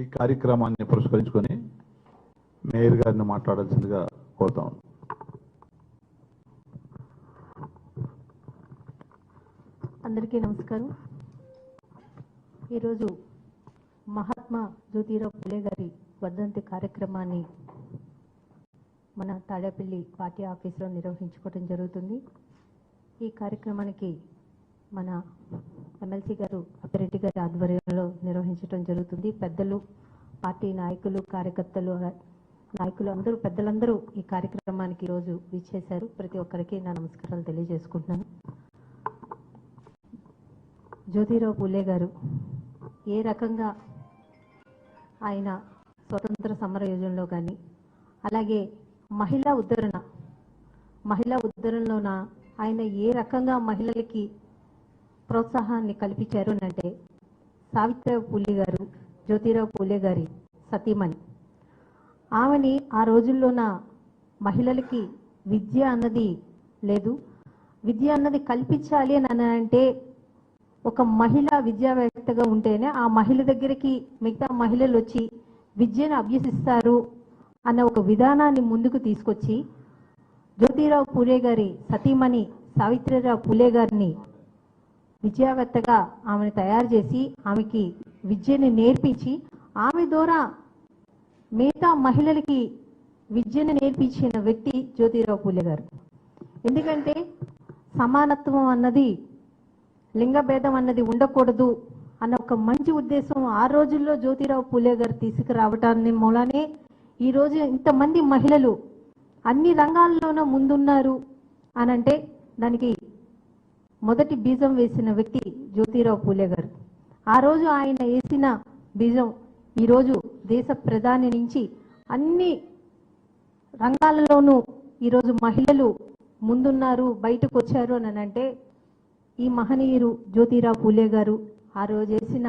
ఈ కార్యక్రమాన్ని పురస్కరించుకొని మేయర్ గారిని మాట్లాడాల్సిందిగా కోరుతాం అందరికీ నమస్కారం. ఈరోజు మహాత్మా జ్యోతిరావు పులే గారి వర్ధంతి కార్యక్రమాన్ని మన తాడేపల్లి పార్టీ ఆఫీసులో నిర్వహించుకోవడం జరుగుతుంది. ఈ కార్యక్రమానికి మన ఎమ్మెల్సీ గారు అప్పిరెడ్డి గారి ఆధ్వర్యంలో నిర్వహించడం జరుగుతుంది. పెద్దలు పార్టీ నాయకులు కార్యకర్తలు నాయకులు అందరూ పెద్దలందరూ ఈ కార్యక్రమానికి ఈరోజు విచ్చేశారు. ప్రతి ఒక్కరికి నా నమస్కారాలు తెలియజేసుకుంటున్నాను. జ్యోతిరావు పూలే గారు ఏ రకంగా ఆయన స్వతంత్ర సమర యోజనలో కానీ అలాగే మహిళా ఉద్ధరణ మహిళా ఉద్ధరణలోన ఆయన ఏ రకంగా మహిళలకి ప్రోత్సాహాన్ని కల్పించారు అని అంటే సావిత్రావు పూలే గారు జ్యోతిరావు పూలే గారి సతీమణి. ఆమెని ఆ రోజుల్లోన మహిళలకి విద్య అన్నది లేదు. విద్య అన్నది కల్పించాలి అని అంటే ఒక మహిళ విద్యావేత్తగా ఉంటేనే ఆ మహిళ దగ్గరికి మిగతా మహిళలు వచ్చి విద్యను అభ్యసిస్తారు అన్న ఒక విధానాన్ని ముందుకు తీసుకొచ్చి జ్యోతిరావు పూలే గారి సతీమణి సావిత్రిరావు పూలే గారిని విద్యావేత్తగా ఆమెను తయారు చేసి ఆమెకి విద్యని నేర్పించి ఆమె ద్వారా మిగతా మహిళలకి విద్యను నేర్పించిన వ్యక్తి జ్యోతిరావు పూలే గారు. ఎందుకంటే సమానత్వం అన్నది లింగభేదం అన్నది ఉండకూడదు అన్న ఒక మంచి ఉద్దేశం ఆ రోజుల్లో జ్యోతిరావు పూలే గారు తీసుకురావటాన్ని మూలానే ఈ రోజు ఇంతమంది మహిళలు అన్ని రంగాల్లోనూ ముందున్నారు అని అంటే దానికి మొదటి బీజం వేసిన వ్యక్తి జ్యోతిరావు పూలే గారు. ఆ రోజు ఆయన వేసిన బీజం ఈరోజు దేశ ప్రధాని నుంచి అన్ని రంగాలలోనూ ఈరోజు మహిళలు ముందున్నారు బయటకు వచ్చారు అని అంటే ఈ మహనీయురు జ్యోతిరావు పూలే గారు ఆ రోజు వేసిన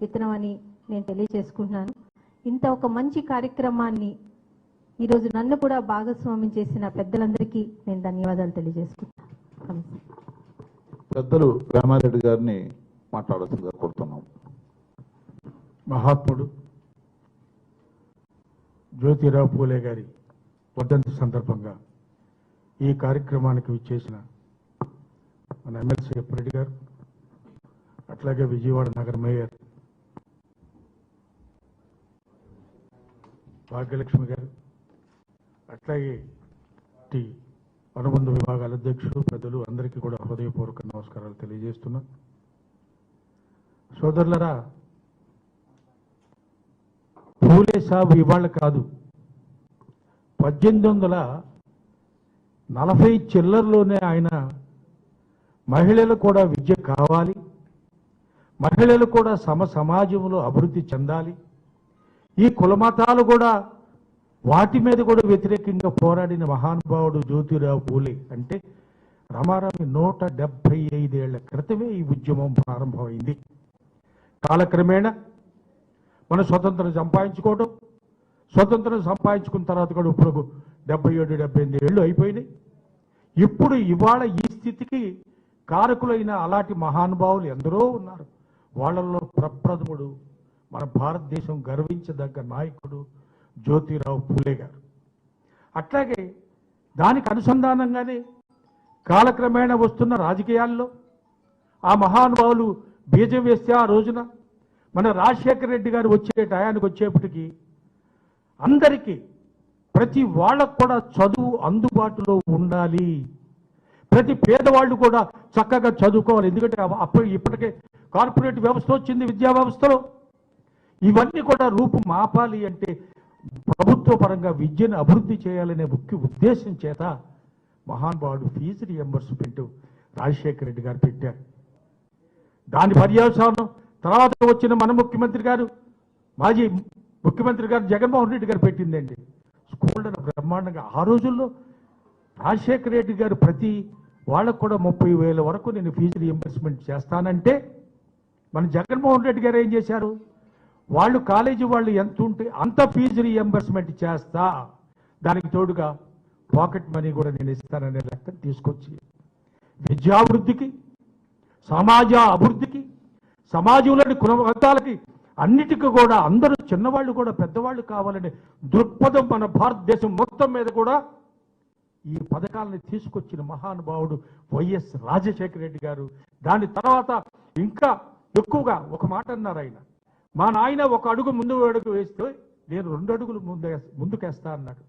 విత్తనం అని నేను తెలియజేసుకుంటున్నాను. ఇంత ఒక మంచి కార్యక్రమాన్ని ఈరోజు నన్ను కూడా భాగస్వామ్యం చేసిన పెద్దలందరికీ నేను ధన్యవాదాలు తెలియజేసుకుంటాను నమస్తే. పెద్దలు రామారెడ్డి గారిని మాట్లాడాల్సిందిగా కోరుతున్నాం. మహాత్ముడు జ్యోతిరావు పూలే గారి వర్ధంతి సందర్భంగా ఈ కార్యక్రమానికి విచ్చేసిన మన ఎమ్మెల్సీ అప్పిరెడ్డి గారు అట్లాగే విజయవాడ నగర మేయర్ భాగ్యలక్ష్మి గారు అట్లాగే టీ అనుబంధ విభాగాల అధ్యక్షులు పెద్దలు అందరికీ కూడా హృదయపూర్వక నమస్కారాలు తెలియజేస్తున్నా. సోదరులరా పూలే సాబు ఇవాళ కాదు. పద్దెనిమిది వందల నలభై చిల్లర్లోనే ఆయన మహిళలు కూడా విద్య కావాలి మహిళలు కూడా సమ సమాజంలో అభివృద్ధి చెందాలి. ఈ కులమతాలు కూడా వాటి మీద కూడా వ్యతిరేకంగా పోరాడిన మహానుభావుడు జ్యోతిరావు పూలే అంటే రమారామి నూట డెబ్బై ఐదేళ్ళ క్రితమే ఈ ఉద్యమం ప్రారంభమైంది. కాలక్రమేణా మన స్వతంత్రం సంపాదించుకోవడం స్వతంత్రం సంపాదించుకున్న తర్వాత కూడా ఇప్పుడు డెబ్బై ఏడు డెబ్బై ఎనిమిది ఏళ్ళు అయిపోయినాయి. ఇప్పుడు ఇవాళ ఈ స్థితికి కారకులైన అలాంటి మహానుభావులు ఎందరో ఉన్నారు. వాళ్ళల్లో ప్రప్రథముడు మన భారతదేశం గర్వించదగ్గ నాయకుడు జ్యోతిరావు పూలే గారు. అట్లాగే దానికి అనుసంధానంగానే కాలక్రమేణా వస్తున్న రాజకీయాల్లో ఆ మహానుభావులు బీజం వేస్తే ఆ రోజున మన రాజశేఖర రెడ్డి గారు వచ్చే టయానికి వచ్చేప్పటికి అందరికీ ప్రతి వాళ్ళకు కూడా చదువు అందుబాటులో ఉండాలి. ప్రతి పేదవాళ్ళు కూడా చక్కగా చదువుకోవాలి. ఎందుకంటే అప్పుడు ఇప్పటికే కార్పొరేట్ వ్యవస్థ వచ్చింది విద్యా వ్యవస్థలో. ఇవన్నీ కూడా రూపు మాపాలి అంటే ప్రభుత్వ పరంగా విద్యను అభివృద్ధి చేయాలనే ముఖ్య ఉద్దేశం చేత మహానుభావుడు ఫీజు రియంబర్స్మెంట్ రాజశేఖర రెడ్డి గారు పెట్టారు. దాని పర్యవసానం తర్వాత వచ్చిన మన ముఖ్యమంత్రి గారు మాజీ ముఖ్యమంత్రి గారు జగన్మోహన్ రెడ్డి గారు పెట్టిందండి. స్కూళ్ళను బ్రహ్మాండంగా ఆ రోజుల్లో రాజశేఖర రెడ్డి గారు ప్రతి వాళ్ళకు కూడా ముప్పై వేల వరకు నేను ఫీజు రియంబర్స్మెంట్ చేస్తానంటే మన జగన్మోహన్ రెడ్డి గారు ఏం చేశారు? వాళ్ళు కాలేజీ వాళ్ళు ఎంత ఉంటే అంత ఫీజు రీఎంబర్స్మెంట్ చేస్తా. దానికి తోడుగా పాకెట్ మనీ కూడా నేను ఇస్తాననే లెక్క తీసుకొచ్చి విద్యాభివృద్ధికి సమాజ అభివృద్ధికి సమాజంలోని కుల వర్గాలకి అన్నిటికీ కూడా అందరూ చిన్నవాళ్ళు కూడా పెద్దవాళ్ళు కావాలనే దృక్పథం మన భారతదేశం మొత్తం మీద కూడా ఈ పథకాలను తీసుకొచ్చిన మహానుభావుడు వైఎస్ రాజశేఖర రెడ్డి గారు. దాని తర్వాత ఇంకా ఎక్కువగా ఒక మాట అన్నారు ఆయన. మా నాయన ఒక అడుగు ముందు అడుగు వేస్తే నేను రెండు అడుగులు ముందు ముందుకేస్తా అన్నాడు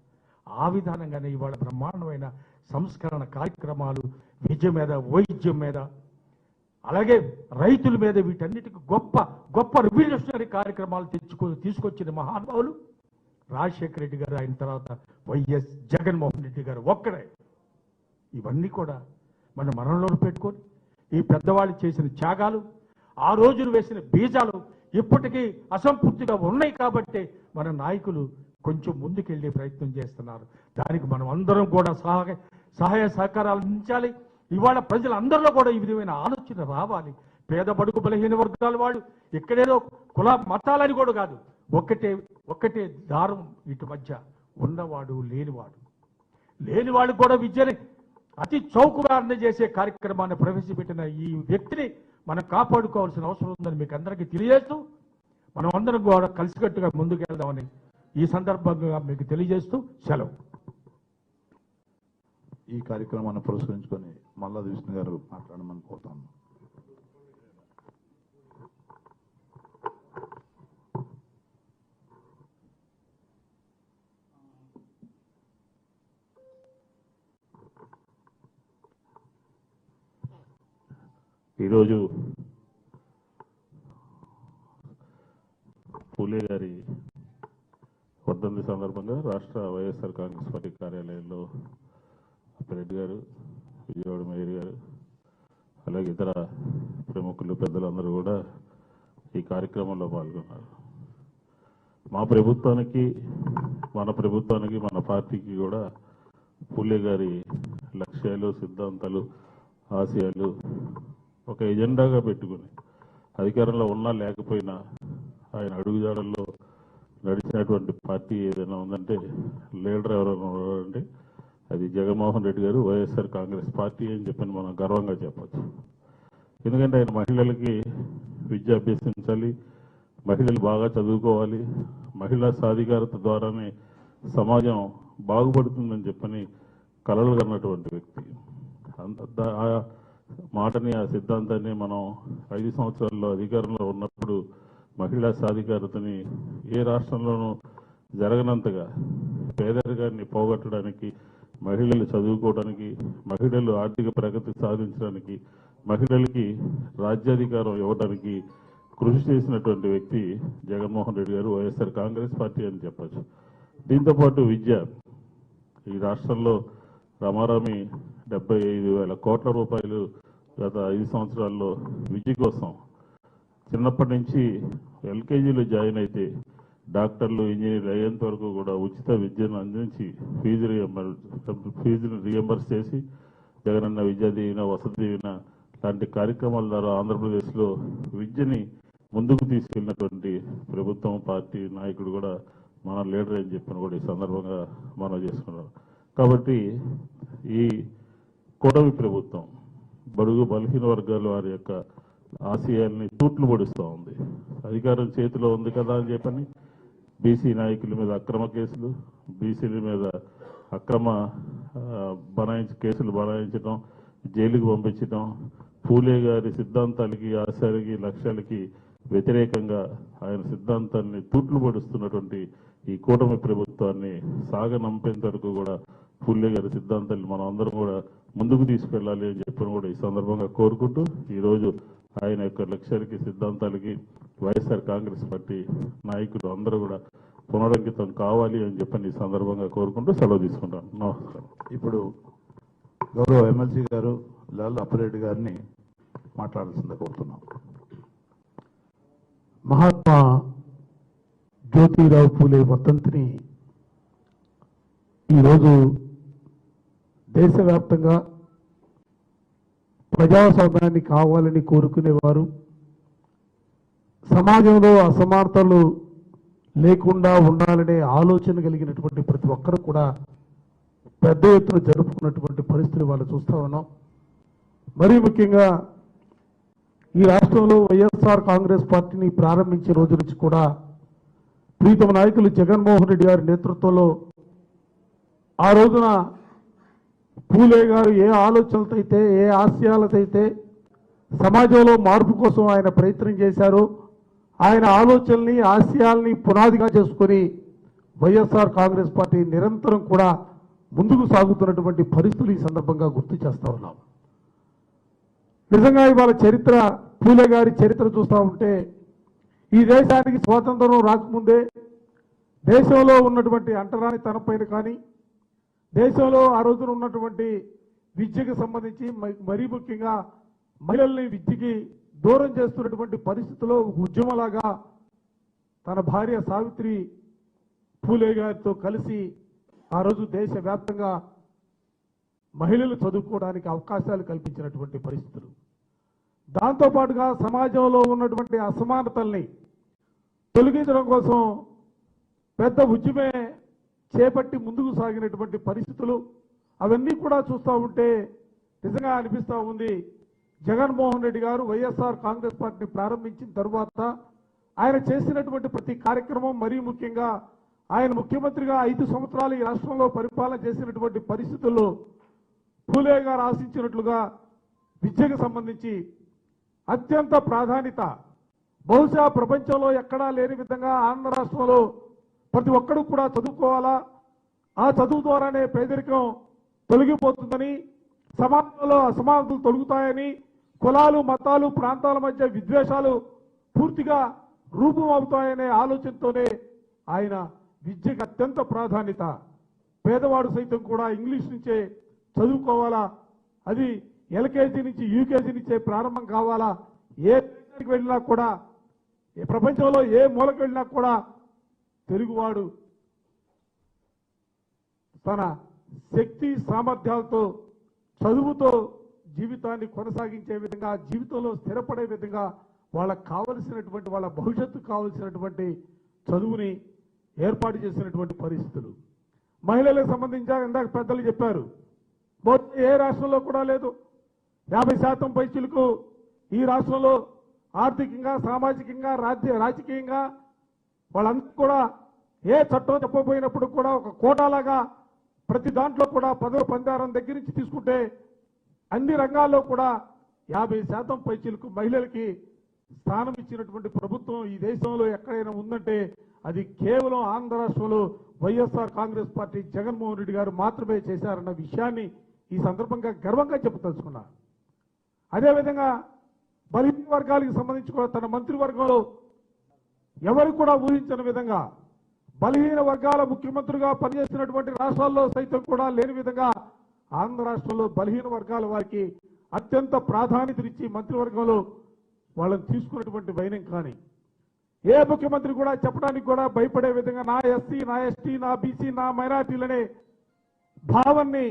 ఆ విధానంగానే ఇవాళ బ్రహ్మాండమైన సంస్కరణ కార్యక్రమాలు విద్య మీద వైద్యం మీద అలాగే రైతుల మీద వీటన్నిటికి గొప్ప గొప్ప రివల్యూషనరీ కార్యక్రమాలు తెచ్చుకో తీసుకొచ్చిన మహానుభావులు రాజశేఖర రెడ్డి గారు ఆయన తర్వాత వైఎస్ జగన్మోహన్ రెడ్డి గారు ఒక్కడే ఇవన్నీ కూడా మన మనంలో పెట్టుకొని ఈ పెద్దవాళ్ళు చేసిన త్యాగాలు ఆ రోజులు వేసిన బీజాలు ఇప్పటికీ అసంపూర్తిగా ఉన్నాయి కాబట్టి మన నాయకులు కొంచెం ముందుకెళ్ళే ప్రయత్నం చేస్తున్నారు. దానికి మనం అందరం కూడా సహాయ సహాయ సహకారాలు అందించాలి. ఇవాళ ప్రజలందరిలో కూడా ఈ విధమైన ఆలోచన రావాలి. పేద బడుగు బలహీన వర్గాల వాళ్ళు ఇక్కడేదో కుల మతాలని కూడా కాదు ఒక్కటే ఒక్కటే దారం ఇటు మధ్య ఉన్నవాడు లేనివాడు. లేనివాడు కూడా విద్యని అతి చౌకగా అందజేసే కార్యక్రమాన్ని ప్రవేశపెట్టిన ఈ వ్యక్తిని మనం కాపాడుకోవాల్సిన అవసరం ఉందని మీకు అందరికీ తెలియజేస్తూ మనం అందరం కూడా కలిసికట్టుగా ముందుకెళ్దామని ఈ సందర్భంగా మీకు తెలియజేస్తూ సెలవు. ఈ కార్యక్రమాన్ని పురస్కరించుకొని మల్లాది విష్ణు గారు మాట్లాడమని కోరుతాను. ఈరోజు పూలే గారి వర్ధంతి సందర్భంగా రాష్ట్ర వైఎస్ఆర్ కాంగ్రెస్ పార్టీ కార్యాలయంలో రెడ్డి గారు విజయవాడ మేయర్ గారు అలాగే ఇతర ప్రముఖులు పెద్దలందరూ కూడా ఈ కార్యక్రమంలో పాల్గొన్నారు. మా ప్రభుత్వానికి మన ప్రభుత్వానికి మన పార్టీకి కూడా పూలే గారి లక్ష్యాలు సిద్ధాంతాలు ఆశయాలు ఒక ఎజెండాగా పెట్టుకుని అధికారంలో ఉన్నా లేకపోయినా ఆయన అడుగుజాడల్లో నడిచినటువంటి పార్టీ ఏదైనా ఉందంటే లీడర్ ఎవరైనా ఉన్నారంటే అది జగన్మోహన్ రెడ్డి గారు వైఎస్ఆర్ కాంగ్రెస్ పార్టీ అని చెప్పని మనం గర్వంగా చెప్పచ్చు. ఎందుకంటే ఆయన మహిళలకి విద్య అభ్యసించాలి మహిళలు బాగా చదువుకోవాలి మహిళా సాధికారత ద్వారానే సమాజం బాగుపడుతుందని చెప్పని కలలు కన్నటువంటి వ్యక్తి. అంత మాటని ఆ సిద్ధాంతాన్ని మనం ఐదు సంవత్సరాల్లో అధికారంలో ఉన్నప్పుడు మహిళా సాధికారతని ఏ రాష్ట్రంలోనూ జరగనంతగా పేదరికాన్ని పోగొట్టడానికి మహిళలు చదువుకోవడానికి మహిళలు ఆర్థిక ప్రగతి సాధించడానికి మహిళలకి రాజ్యాధికారం ఇవ్వడానికి కృషి చేసినటువంటి వ్యక్తి జగన్మోహన్ రెడ్డి గారు వైఎస్ఆర్ కాంగ్రెస్ పార్టీ అని చెప్పచ్చు. దీంతోపాటు విద్య. ఈ రాష్ట్రంలో రమారామి డెబ్బై ఐదు వేల కోట్ల రూపాయలు గత ఐదు సంవత్సరాల్లో విద్య కోసం చిన్నప్పటి నుంచి ఎల్కేజీలో జాయిన్ అయితే డాక్టర్లు ఇంజనీర్లు అయ్యేంత వరకు కూడా ఉచిత విద్యను అందించి ఫీజు రియంబర్ ఫీజును రియంబర్స్ చేసి జగనన్న విద్యా దీవెన వసతి దీవెన లాంటి కార్యక్రమాల ద్వారా ఆంధ్రప్రదేశ్లో విద్యని ముందుకు తీసుకెళ్ళినటువంటి ప్రభుత్వం పార్టీ నాయకుడు కూడా మన లీడర్ అని చెప్పిన కూడా ఈ సందర్భంగా మనం చేసుకున్నాం కాబట్టి ఈ కూటమి ప్రభుత్వం బడుగు బలహీన వర్గాల వారి యొక్క ఆశయాల్ని తూట్లు పొడుస్తూ ఉంది. అధికారం చేతిలో ఉంది కదా అని చెప్పని బీసీ నాయకుల మీద అక్రమ కేసులు బీసీల మీద అక్రమ బనాయించి కేసులు బనాయించడం జైలుకు పంపించడం పూలే గారి సిద్ధాంతాలకి ఆశయాలకి లక్ష్యాలకి వ్యతిరేకంగా ఆయన సిద్ధాంతాన్ని తూట్లు పడుస్తున్నటువంటి ఈ కూటమి ప్రభుత్వాన్ని సాగనంపేంత వరకు కూడా పూలే గారి సిద్ధాంతాన్ని మనం అందరం కూడా ముందుకు తీసుకెళ్ళాలి అని చెప్పి కూడా ఈ సందర్భంగా కోరుకుంటూ ఈరోజు ఆయన యొక్క లక్ష్యానికి సిద్ధాంతాలకి వైఎస్ఆర్ కాంగ్రెస్ పార్టీ నాయకులు అందరూ కూడా పునరంకితం కావాలి అని చెప్పని ఈ సందర్భంగా కోరుకుంటూ సెలవు తీసుకుంటాను. నమస్కారం. ఇప్పుడు గౌరవ ఎమ్మెల్సీ గారు లాల్ అప్పరెడ్డి గారిని మాట్లాడాల్సిందే కోరుతున్నాం. మహాత్మా జ్యోతిరావు పూలే వర్ధంతిని ఈరోజు దేశవ్యాప్తంగా ప్రజాస్వామ్యాన్ని కావాలని కోరుకునేవారు. సమాజంలో అసమానతలు లేకుండా ఉండాలనే ఆలోచన కలిగినటువంటి ప్రతి ఒక్కరు కూడా పెద్ద ఎత్తున జరుపుకున్నటువంటి పరిస్థితులు వాళ్ళు చూస్తూ ఉన్నాం. మరీ ముఖ్యంగా ఈ రాష్ట్రంలో వైఎస్ఆర్ కాంగ్రెస్ పార్టీని ప్రారంభించే రోజు నుంచి కూడా ప్రీతమ నాయకులు జగన్మోహన్ రెడ్డి గారి నేతృత్వంలో ఆ రోజున పూలే గారు ఏ ఆలోచనలతో అయితే ఏ ఆశయాలతో అయితే సమాజంలో మార్పు కోసం ఆయన ప్రయత్నం చేశారు ఆయన ఆలోచనల్ని ఆశయాల్ని పునాదిగా చేసుకొని వైఎస్ఆర్ కాంగ్రెస్ పార్టీ నిరంతరం కూడా ముందుకు సాగుతున్నటువంటి పరిస్థితులు ఈ సందర్భంగా గుర్తు చేస్తా ఉన్నాం. నిజంగా ఇవాళ చరిత్ర పూలే గారి చరిత్ర చూస్తూ ఉంటే ఈ దేశానికి స్వాతంత్రం రాకముందే దేశంలో ఉన్నటువంటి అంటరాని తనపైన కానీ దేశంలో ఆ రోజున ఉన్నటువంటి విద్యకు సంబంధించి మ- మరీ ముఖ్యంగా మహిళల్ని విద్యకి దూరం చేస్తున్నటువంటి పరిస్థితిలో ఉద్యమలాగా తన భార్య సావిత్రి పూలే గారితో కలిసి ఆ రోజు దేశవ్యాప్తంగా మహిళలు చదువుకోవడానికి అవకాశాలు కల్పించినటువంటి పరిస్థితులు. దాంతోపాటుగా సమాజంలో ఉన్నటువంటి అసమానతల్ని తొలగించడం కోసం పెద్ద ఉద్యమే చేపట్టి ముందుకు సాగినటువంటి పరిస్థితులు అవన్నీ కూడా చూస్తూ ఉంటే నిజంగా అనిపిస్తూ ఉంది. జగన్మోహన్ రెడ్డి గారు వైఎస్ఆర్ కాంగ్రెస్ పార్టీని ప్రారంభించిన తరువాత ఆయన చేసినటువంటి ప్రతి కార్యక్రమం మరీ ముఖ్యంగా ఆయన ముఖ్యమంత్రిగా ఐదు సంవత్సరాలు ఈ రాష్ట్రంలో పరిపాలన చేసినటువంటి పరిస్థితుల్లో పూలే గారు ఆశించినట్లుగా విద్యకు సంబంధించి అత్యంత ప్రాధాన్యత. బహుశా ప్రపంచంలో ఎక్కడా లేని విధంగా ఆంధ్ర రాష్ట్రంలో ప్రతి ఒక్కడు కూడా చదువుకోవాలా? ఆ చదువు ద్వారానే పేదరికం తొలగిపోతుందని సమాజంలో అసమానతలు తొలగుతాయని కులాలు మతాలు ప్రాంతాల మధ్య విద్వేషాలు పూర్తిగా రూపమవుతాయనే ఆలోచనతోనే ఆయన విద్యకు అత్యంత ప్రాధాన్యత. పేదవాడు సైతం కూడా ఇంగ్లీష్ నుంచే చదువుకోవాలా? అది ఎల్కేజీ నుంచి యూకేజీ నుంచే ప్రారంభం కావాలా? ఏ వెళ్ళినా కూడా ఏ ప్రపంచంలో ఏ మూలకు వెళ్ళినా కూడా తెలుగువాడు తన శక్తి సామర్థ్యాలతో చదువుతో జీవితాన్ని కొనసాగించే విధంగా జీవితంలో స్థిరపడే విధంగా వాళ్ళకు కావలసినటువంటి వాళ్ళ భవిష్యత్తు కావలసినటువంటి చదువుని ఏర్పాటు చేసినటువంటి పరిస్థితులు. మహిళలకు సంబంధించి ఇందాక పెద్దలు చెప్పారు ఏ రాష్ట్రంలో కూడా లేదు. యాభై శాతం పైచులకు ఈ రాష్ట్రంలో ఆర్థికంగా సామాజికంగా రాజ్య రాజకీయంగా వాళ్ళందరూ కూడా ఏ చట్టం చెప్పబోయినప్పుడు కూడా ఒక కోటాలాగా ప్రతి దాంట్లో కూడా పదవ పందారం దగ్గర నుంచి తీసుకుంటే అన్ని రంగాల్లో కూడా యాభై శాతం పైచీలకు మహిళలకి స్థానం ఇచ్చినటువంటి ప్రభుత్వం ఈ దేశంలో ఎక్కడైనా ఉందంటే అది కేవలం ఆంధ్ర రాష్ట్రంలో వైఎస్ఆర్ కాంగ్రెస్ పార్టీ జగన్మోహన్ రెడ్డి గారు మాత్రమే చేశారన్న విషయాన్ని ఈ సందర్భంగా గర్వంగా చెప్పదలుచుకున్నా. అదేవిధంగా బలహీన వర్గాలకు సంబంధించి కూడా తన మంత్రివర్గంలో ఎవరు కూడా ఊహించని విధంగా బలహీన వర్గాల ముఖ్యమంత్రిగా పనిచేసినటువంటి రాష్ట్రాల్లో సైతం కూడా లేని విధంగా ఆంధ్ర రాష్ట్రంలో బలహీన వర్గాల వారికి అత్యంత ప్రాధాన్యతనిచ్చి మంత్రివర్గంలో వాళ్ళని తీసుకున్నటువంటి వైనం కానీ. ఏ ముఖ్యమంత్రి కూడా చెప్పడానికి కూడా భయపడే విధంగా నా ఎస్సీ నా ఎస్టీ నా బీసీ నా మైనార్టీలనే భావాన్ని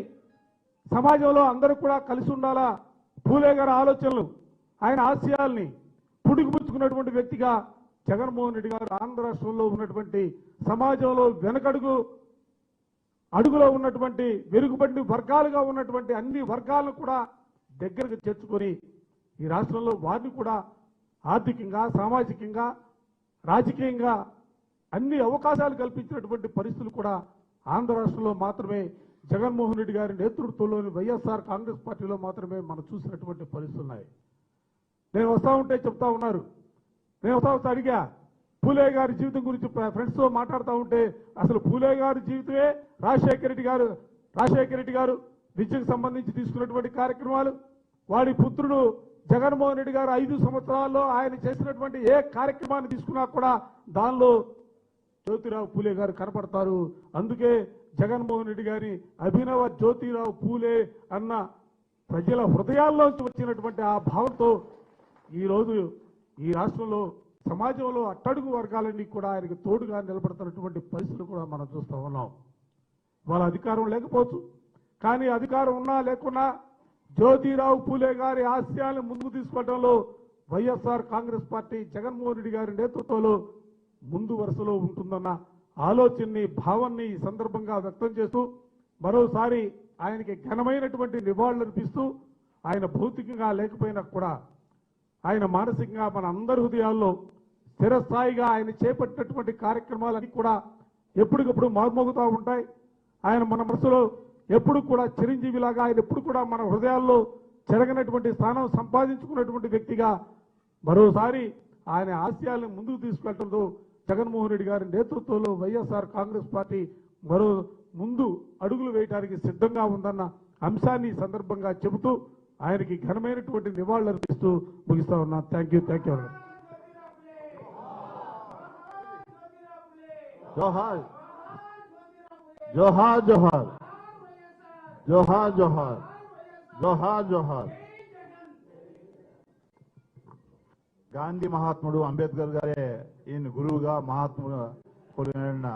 సమాజంలో అందరూ కూడా కలిసి ఉండాలా? పూలే గారి ఆలోచనలు ఆయన ఆశయాల్ని పుడిగిపుచ్చుకున్నటువంటి వ్యక్తిగా జగన్మోహన్ రెడ్డి గారు ఆంధ్ర రాష్ట్రంలో ఉన్నటువంటి సమాజంలో వెనకడుగు అడుగులో ఉన్నటువంటి వెనుకబడి వర్గాలుగా ఉన్నటువంటి అన్ని వర్గాలను కూడా దగ్గరకు చేర్చుకొని ఈ రాష్ట్రంలో వారిని కూడా ఆర్థికంగా సామాజికంగా రాజకీయంగా అన్ని అవకాశాలు కల్పించినటువంటి పరిస్థితులు కూడా ఆంధ్ర రాష్ట్రంలో మాత్రమే జగన్మోహన్ రెడ్డి గారి నేతృత్వంలోని వైఎస్ఆర్ కాంగ్రెస్ పార్టీలో మాత్రమే మనం చూసినటువంటి పరిస్థితులు ఉన్నాయి. నేను వస్తా ఉంటే చెప్తా ఉన్నారు. నేను ఒకసారి అడిగా పూలే గారి జీవితం గురించి ఫ్రెండ్స్తో మాట్లాడుతూ ఉంటే అసలు పూలే గారి జీవితమే రాజశేఖర రెడ్డి గారు రాజశేఖర రెడ్డి గారు విద్యకు సంబంధించి తీసుకున్నటువంటి కార్యక్రమాలు. వాడి పుత్రుడు జగన్మోహన్ రెడ్డి గారు ఐదు సంవత్సరాల్లో ఆయన చేసినటువంటి ఏ కార్యక్రమాన్ని తీసుకున్నా కూడా దానిలో జ్యోతిరావు పూలే గారు కనపడతారు. అందుకే జగన్మోహన్ రెడ్డి గారి అభినవ జ్యోతిరావు పూలే అన్న ప్రజల హృదయాల్లోంచి వచ్చినటువంటి ఆ భావంతో ఈరోజు ఈ రాష్ట్రంలో సమాజంలో అట్టడుగు వర్గాలన్నీ కూడా ఆయనకి తోడుగా నిలబడుతున్నటువంటి పరిస్థితులు కూడా మనం చూస్తూ ఉన్నాం. వాళ్ళ అధికారం లేకపోవచ్చు. కానీ అధికారం ఉన్నా లేకున్నా జ్యోతిరావు పూలే గారి ఆశయాలను ముందుకు తీసుకోవడంలో వైఎస్ఆర్ కాంగ్రెస్ పార్టీ జగన్మోహన్ రెడ్డి గారి నేతృత్వంలో ముందు వరుసలో ఉంటుందన్న ఆలోచనని భావాన్ని ఈ సందర్భంగా వ్యక్తం చేస్తూ మరోసారి ఆయనకి ఘనమైనటువంటి నివాళులు అర్పిస్తూ ఆయన భౌతికంగా లేకపోయినా కూడా ఆయన మానసికంగా మన అందరి హృదయాల్లో స్థిరస్థాయిగా ఆయన చేపట్టినటువంటి కార్యక్రమాలన్నీ కూడా ఎప్పటికప్పుడు మార్మోగుతూ ఉంటాయి. ఆయన మన మనసులో ఎప్పుడు కూడా చిరంజీవిలాగా ఆయన ఎప్పుడు కూడా మన హృదయాల్లో చెరగనటువంటి స్థానం సంపాదించుకున్నటువంటి వ్యక్తిగా మరోసారి ఆయన ఆశయాలను ముందుకు తీసుకెళ్ళడంతో జగన్మోహన్ రెడ్డి గారి నేతృత్వంలో వైఎస్ఆర్ కాంగ్రెస్ పార్టీ మరో ముందు అడుగులు వేయడానికి సిద్ధంగా ఉందన్న అంశాన్ని సందర్భంగా చెబుతూ ఆయనకి ఘనమైనటువంటి నివాళులు అర్పిస్తూ ముగిస్తా ఉన్నా థ్యాంక్ యూ థ్యాంక్ యూ జోహార్ జోహార్ జోహార్ జోహార్ జోహార్ జోహార్ జోహార్ గాంధీ మహాత్ముడు అంబేద్కర్ గారే ఈయన గురువుగా మహాత్ముడు కొలిన